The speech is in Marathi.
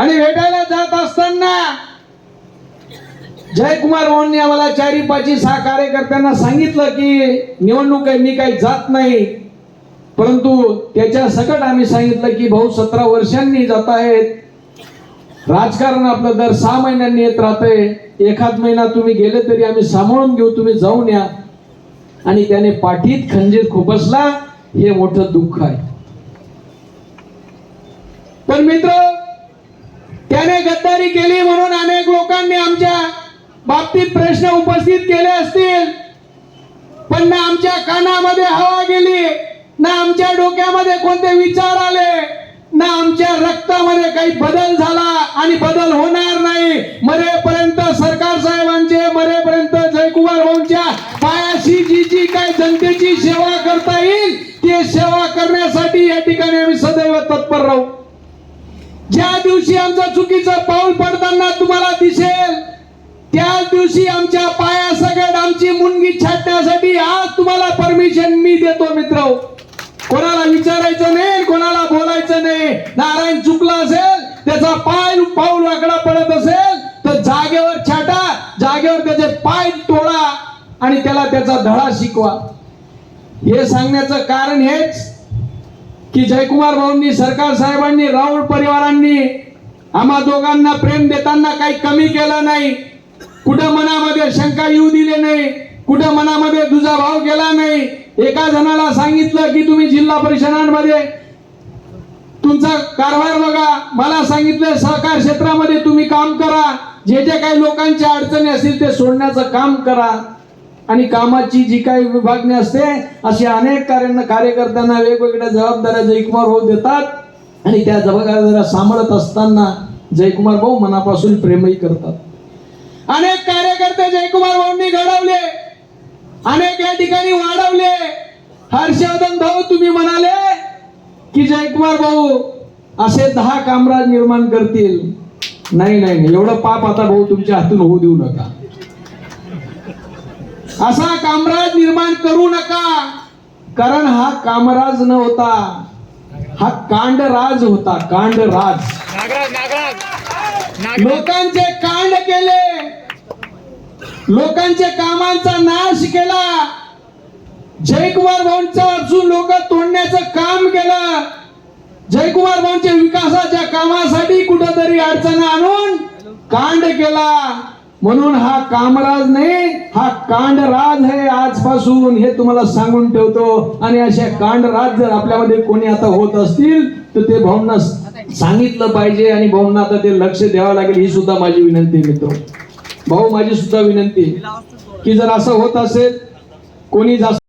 आणि भेटायला जात असताना जयकुमार मोहनने आम्हाला चारी पाची सहा कार्यकर्त्यांना सांगितलं की निवडणूक आहे मी काही जात नाही. परंतु त्याच्या सकट आम्ही सांगितलं की भाऊ सतरा वर्षांनी जात आहेत. राजकारण आपलं दर सहा महिन्यांनी येत राहतंय. एखाद महिना तुम्ही गेले तरी आम्ही सांभाळून घेऊ तुम्ही जाऊन या. आणि त्याने पाठीत खंजीर खुपसला हे मोठं दुःख आहे. पण मित्र त्याने गद्दारी केली म्हणून अनेक लोकांनी आमच्या बाबतीत प्रश्न उपस्थित केले असतील. पण ना आमच्या कानामध्ये हवा गेली ना आमच्या डोक्यामध्ये कोणते विचार आले ना आमच्या रक्तामध्ये काही बदल झाला आणि बदल होणार नाही. मरेपर्यंत सरकार साहेबांचे मरेपर्यंत जयकुमार भाऊंच्या पायाशी जी जी काय जनतेची सेवा करता येईल ते सेवा करण्यासाठी या ठिकाणी आम्ही सदैव तत्पर राहू. ज्या दिवशी आमचं चुकीचं पाऊल पडताना तुम्हाला दिसेल त्याच दिवशी आमच्या पाया सगळ्यात आमची मुंगी छाटण्यासाठी आज तुम्हाला परमिशन मी देतो मित्र. कोणाला विचारायचं नाही कोणाला बोलायचं नाही. नारायण चुकला असेल त्याचा पाय पाऊल वाकडा पडत असेल तर जागेवर छाटा जागेवर त्याचे पाय तोडा आणि त्याला त्याचा धडा शिकवा. हे सांगण्याचं कारण हेच की जयकुमार भाऊंनी सरकार साहेबांनी राऊळ परिवारांनी आम्हा दोघांना प्रेम देताना काही कमी केलं नाही. कुठं मनामध्ये शंका येऊ दिले नाही. कुठं मनामध्ये तुझा भाव गेला नाही. एका जणाला सांगितलं की तुम्ही जिल्हा परिषदांमध्ये तुमचा कारभार बघा. मला सांगितलं सहकार क्षेत्रामध्ये तुम्ही काम करा. जे जे काही लोकांच्या अडचणी असतील ते सोडण्याचं काम करा. आणि कामाची जी काही विभागणी असते अशी अनेक कार्यांना कार्यकर्त्यांना वेगवेगळ्या जबाबदाऱ्या जयकुमार भाऊ देतात. आणि त्या जबाबदाऱ्या सांभाळत असताना जयकुमार भाऊ मनापासून प्रेमही करतात. अनेक कार्यकर्ते जयकुमार भाऊंनी घडवले. अनेक या ठिकाणी वाढवले. हर्षवर्धन भाऊ तुम्ही म्हणाले की जयकुमार भाऊ असे दहा कामराज निर्माण करतील. नाही नाही नाही. एवढं पाप आता भाऊ तुमच्या हातून होऊ देऊ नका. असा कामराज निर्माण करू नका. कारण हा कामराज न होता हा कांडराज होता कांडराज. नागराज नागराज. नागराज. लोकांचे कांड केले. लोकांच्या कामांचा नाश केला. जयकुमार भाऊंचा अजून लोक तोडण्याचं काम केलं. जयकुमार भाऊंच्या विकासाच्या कामासाठी कुठंतरी अडचण आणून कांड केला. म्हणून हा कामराज नाही हा कांडराज आहे आजपासून हे तुम्हाला सांगून ठेवतो. आणि अशा कांडराज जर आपल्यामध्ये कोणी आता होत असतील तर ते भाऊंना सांगितलं पाहिजे आणि भाऊंना आता ते लक्ष द्यावं लागेल ही सुद्धा माझी विनंती मित्र. भाऊ माझी सुद्धा विनंती की जर असं होत असेल कोणी जास्त